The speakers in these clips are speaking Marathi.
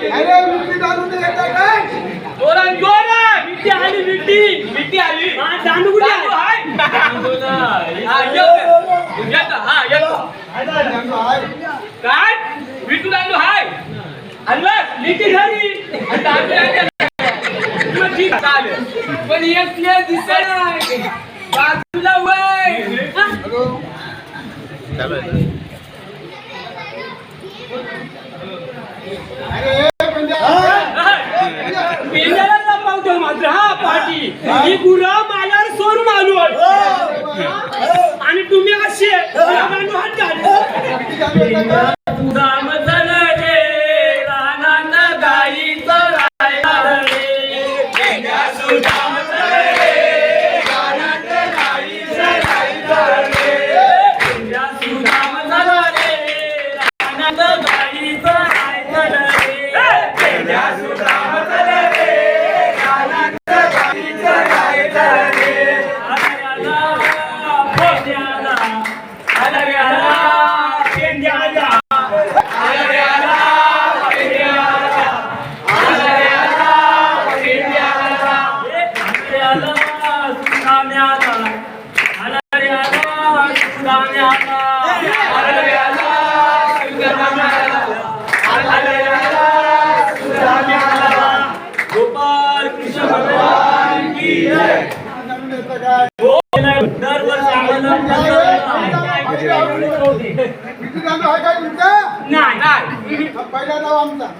काय? हा. हा, हा, विटू दांडू हाय. दांडू नाही मग ठीक चालेल. पण एक प्लेट दिसत नाही. बाजूला वय.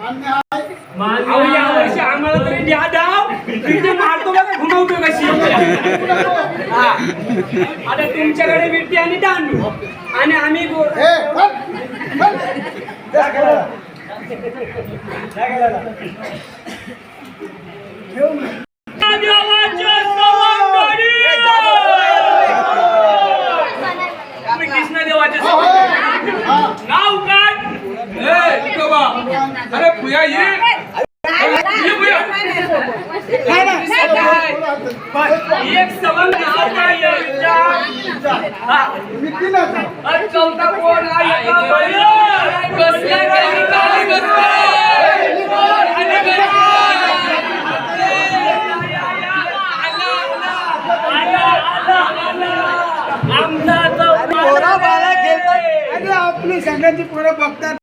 अहो, यावर्षी आम्हाला तरी द्या डाव तिथे मारतो बघा घुमवतो कशी. हा. आता तुमच्याकडे विट्टी आणि दांडू. आणि आम्ही गो- ए चल, चल. जा खेळायला. देवाच्या सवंगडी! तुम्ही कृष्णदेवाचे हा, हो. सवंगडी. हा. नाव काय ए, इथं बा. अरे भुया ये ये भुया. एक सवंग नाव काय आहे? हा. विक्री नका. आणि चौथा कोण आहे का बाई? बसल्या नाही, खाली बसल्या. खाली बसल्या. आला, आला, आला. आमचा पोरं बाळा आणि आपली बघतात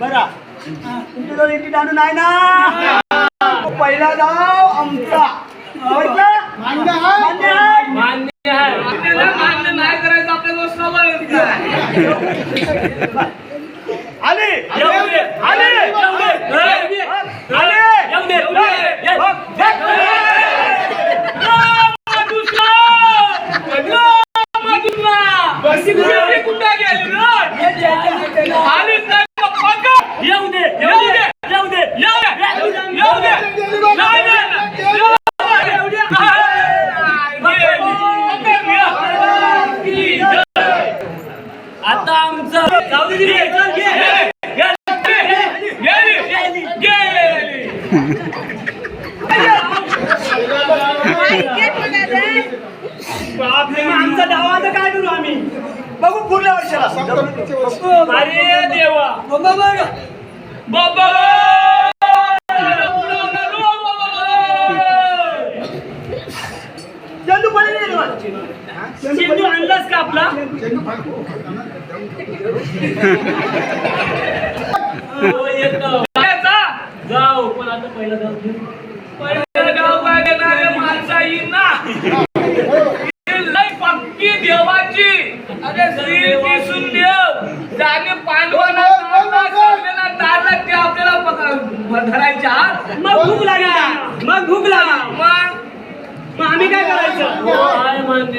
बरा इथे दांडू नाही ना पहिला डाव आमचा? मान्य आहे मान्य आहे? मान्य आहे नाही करायचं आपल्याला. आले गेली. गेली. बापरे, मग आमचा काय करू आम्ही बघू पुढल्या वर्षाला अरे देवा बाबा चंदू पहिले नाही चेंडू आणलास का आपला येतो. जायचा? जाऊ पण आता पहिला जाऊ दे. पहिलं गाव काय देणारे माणसं येईन. ना पक्की देवाची. अरे श्री दिसून देव जाणे पांडवांना तारला, ते आपल्याला हा? मग भूक लागली. मग भूक लागली. मग? मग आम्ही काय करायचं? काय म्हणते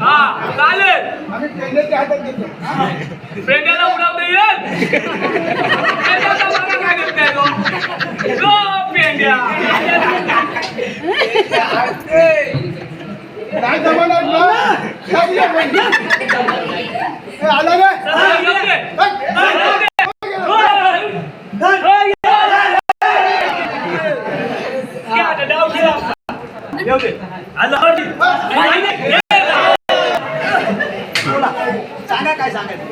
हा चालेल. पेंड्याला उडवता येईल पेंड्याचा मला काय करताय तो? तो पेंड्या काय जमाना ना सब ये पेंड्या. ए, आला रे चला, येऊ दे. येऊ दे. घ्या आता, डाव घ्या आपला. येऊ दे आलं. ये. बोला सांगा काय सांगायचं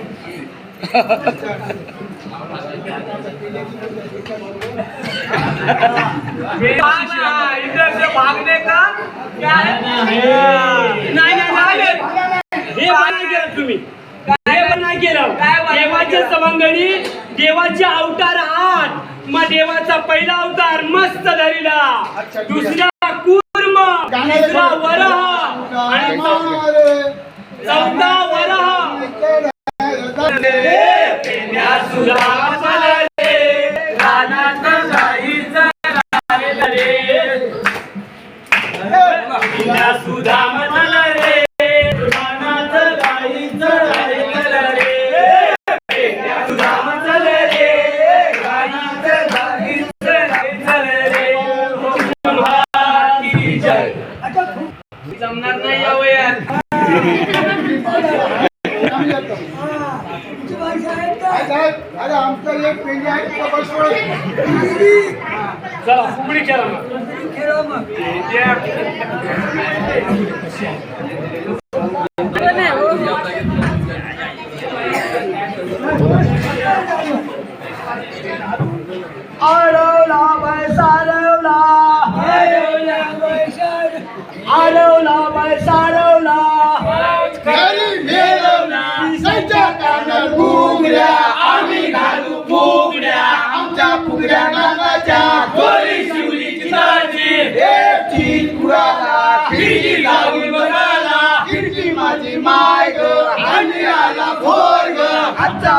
इधर भागने का नाही हे नाही केलं तुम्ही. हे पण नाही केलं. काय वाटलं? देवाचे अवतार आहात. मग देवाचा पहिला अवतार मस्त धरिला. दुसरा कूर्म तिसरा वरह. आणि एक पेंडी आहे तिथं बसवलं. चला फुगडी खेळा मग घरी मेलवला, सैच्या कानात. आमच्या फुगड्या नागाच्या, गोरी शिवली चिताची. देवची कुळाला, खिडकी लावून बघाला. खिडकी माझी माय ग आणि आला भोर ग आजचा